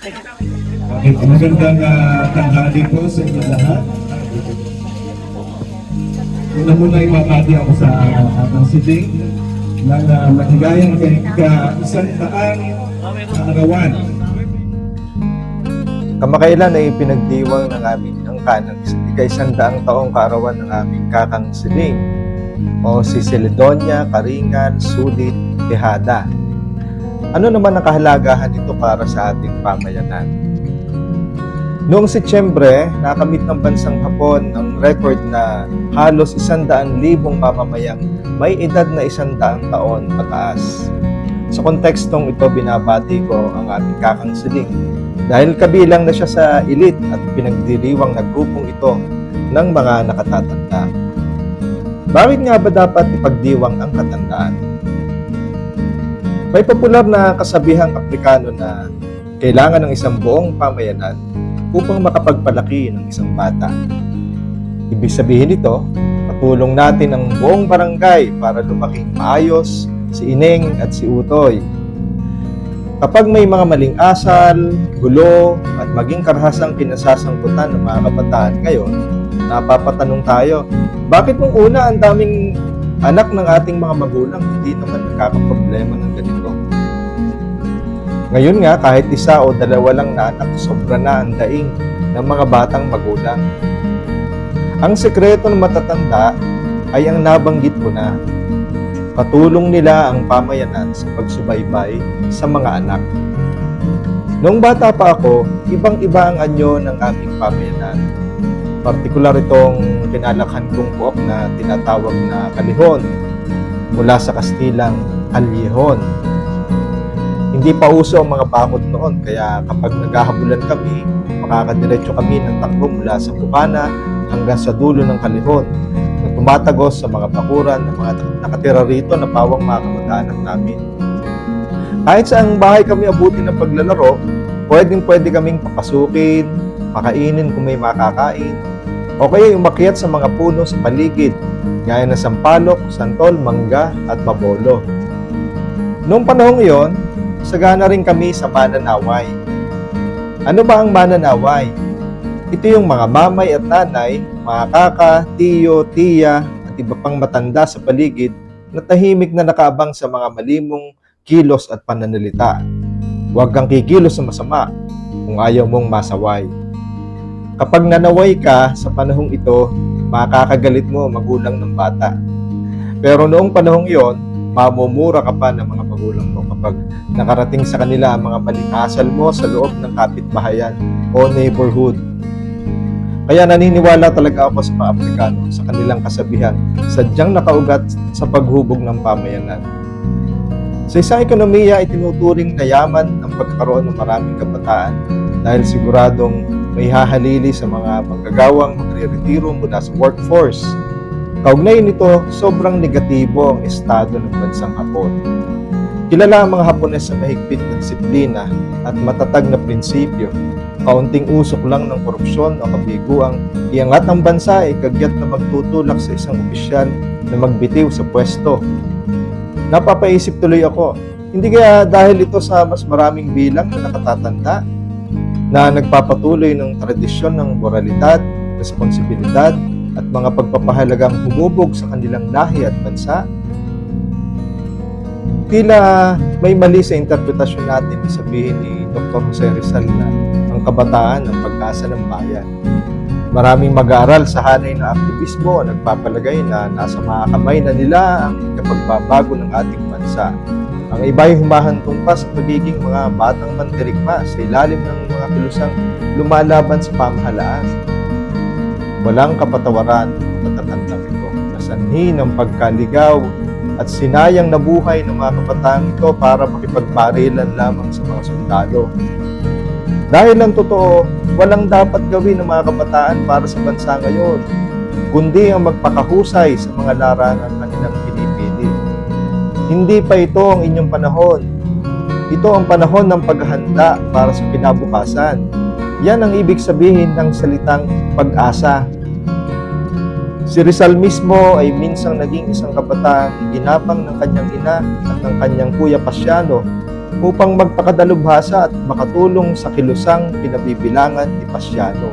Okay, magandang uh, tanghali po sa inyo lahat. Una muna ibabati ako sa atang siting ng uh, matigayang kay ka isang daang arawan. Kamakailan ay pinagdiwang ng aming angka ng ika-isang daang taong kaarawan ng aming kakang siling o si Celedonia Karingan Sulit Tejada. Ano naman ang kahalagahan nito para sa ating pamayanan? Noong Setyembre, nakamit ng bansang Hapon ang record na halos isandaan libong mamamayang may edad na isandaan taon pataas. Sa kontekstong ito, binabati ko ang aming kakang siling dahil kabilang na siya sa elite at pinagdiriwang na grupong ito ng mga nakatatanda. Bakit nga ba dapat ipagdiwang ang katandaan? May popular na kasabihang Aprikano na kailangan ng isang buong pamayanan upang makapagpalaki ng isang bata. Ibig sabihin nito, patulong natin ang buong barangay para lumaking maayos si Ineng at si Utoy. Kapag may mga maling asal, gulo, at maging karahasang pinasasangkutan ng mga kabataan ngayon, napapatanong tayo, bakit nung una ang daming anak ng ating mga magulang hindi naman nagkakaproblema ng ganito? Ngayon nga, kahit isa o dalawa lang na anak, sobra na ang daing ng mga batang magulang. Ang sekreto ng matatanda ay ang nabanggit ko na. Patulong nila ang pamayanan sa pagsubaybay sa mga anak. Noong bata pa ako, ibang-iba ang anyo ng aming pamayanan. Partikular itong kinalakhan kong buok na tinatawag na kalihon mula sa Kastilang Alyehon. Hindi pa uso ang mga bakod noon, kaya kapag naghahabulan kami, makakadiretso kami ng takbo mula sa Bukana hanggang sa dulo ng Kalihon na tumatagos sa mga bakuran ng mga nakatira rito na pawang mga kamag-anak namin. Kahit sa ang bahay kami abutin ng paglalaro, pwedeng pwede kaming papasukin, pakainin kung may makakain, o kaya umakyat sa mga puno sa paligid, gaya ng sampalok, santol, mangga, at babolo. Noong panahong iyon, sagana rin kami sa mananaway. Ano ba ang mananaway? Ito yung mga mamay at nanay, mga kaka, tiyo, tiya, at iba pang matanda sa paligid na tahimik na nakaabang sa mga malimong kilos at pananalita. Huwag kang kikilos sa masama kung ayaw mong masaway. Kapag nanaway ka sa panahong ito, makakagalit mo ang magulang ng bata. Pero noong panahong iyon, mamumura ka pa ng mga magulang mo kapag nakarating sa kanila ang mga maling asal mo sa loob ng kapitbahayan o neighborhood. Kaya naniniwala talaga ako sa mga Aprikano sa kanilang kasabihan, sadyang nakaugat sa paghubog ng pamayanan. Sa isang ekonomiya, itinuturing na yaman ang pagkakaroon ng maraming kabataan dahil siguradong may hahalili sa mga manggagawang magre-retiro mula sa workforce. Kaugnay nito, sobrang negatibo ang estado ng bansang Hapon. Kilala ang mga Hapones sa mahigpit na disiplina at matatag na prinsipyo. Kaunting usok lang ng korupsyon o kabiguang iangat ang bansa ay kagyat na magtutulak sa isang opisyal na magbitiw sa pwesto. Napapaisip tuloy ako, hindi kaya dahil ito sa mas maraming bilang na nakatatanda na nagpapatuloy ng tradisyon ng moralidad, responsibilidad, at mga pagpapahalagang humubog sa kanilang lahi at bansa? Tila may mali sa interpretasyon natin na sabihin ni Dr. Jose Rizal na ang kabataan ang pag-asa ng bayan. Maraming mag-aaral sa hanay ng aktivismo ang nagpapalagay na nasa mga kamay na nila ang kapagbabago ng ating bansa. Ang iba'y humahantong pa sa pagiging mga batang mandirigma sa ilalim ng mga kilusang lumalaban sa pamahalaan. Walang kapatawaran ang matatandang ito na sanhi ng pagkaligaw at sinayang na buhay ng mga kapataang ito para makipagbarilan lamang sa mga sundalo. Dahil ang totoo, walang dapat gawin ng mga kabataan para sa bansa ngayon, kundi ang magpakahusay sa mga larangan kanilang pinipili. Hindi pa ito ang inyong panahon. Ito ang panahon ng paghahanda para sa kinabukasan. Yan ang ibig sabihin ng salitang pag-asa. Si Rizal mismo ay minsang naging isang kabataan ginapang ng kanyang ina at ng kanyang kuya Pasiano upang magpakadalubhasa at makatulong sa kilusang pinabibilangan ni Pasiano.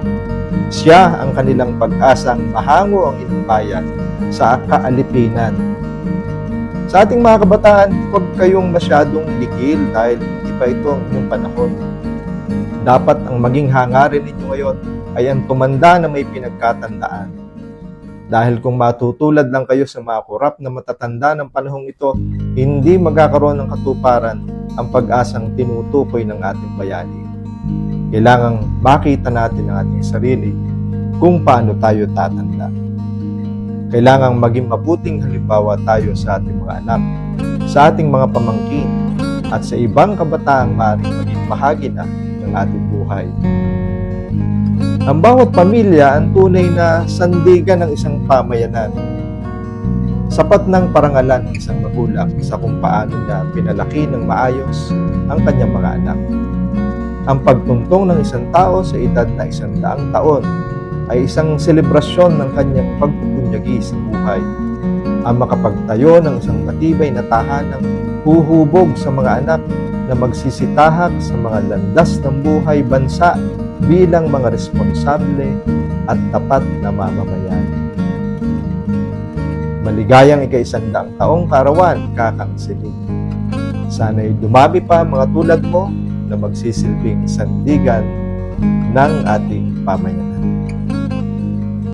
Siya ang kanilang pag-asang mahango ang ilang bayan sa kaalipinan. Sa ating mga kabataan, huwag kayong masyadong ligil dahil hindi pa ito ang inyong panahon. Dapat ang maging hangarin ninyo ngayon ay ang tumanda na may pinagkatandaan. Dahil kung matutulad lang kayo sa mga kurap na matatanda ng panahong ito, hindi magkakaroon ng katuparan ang pag-asang tinutukoy ng ating bayani. Kailangang makita natin ang ating sarili kung paano tayo tatanda. Kailangang maging mabuting halimbawa tayo sa ating mga anak, sa ating mga pamangkin, at sa ibang kabataang maaaring maging bahagi na ng ating buhay. Ang bawat pamilya ang tunay na sandigan ng isang pamayanan. Sapat ng parangalan ng isang magulang sa kung paano niya pinalaki ng maayos ang kanyang mga anak. Ang pagtuntong ng isang tao sa edad na isang daang taon ay isang selebrasyon ng kanyang pagpupunyagi sa buhay. Ang makapagtayo ng isang matibay na tahanang huhubog sa mga anak na magsisitahak sa mga landas ng buhay bansa bilang mga responsable at tapat na mamamayan. Maligayang ika-isandang taong karawan, kakang siling. Sana'y dumami pa mga tulad mo na magsisilbing sandigan ng ating pamayanan.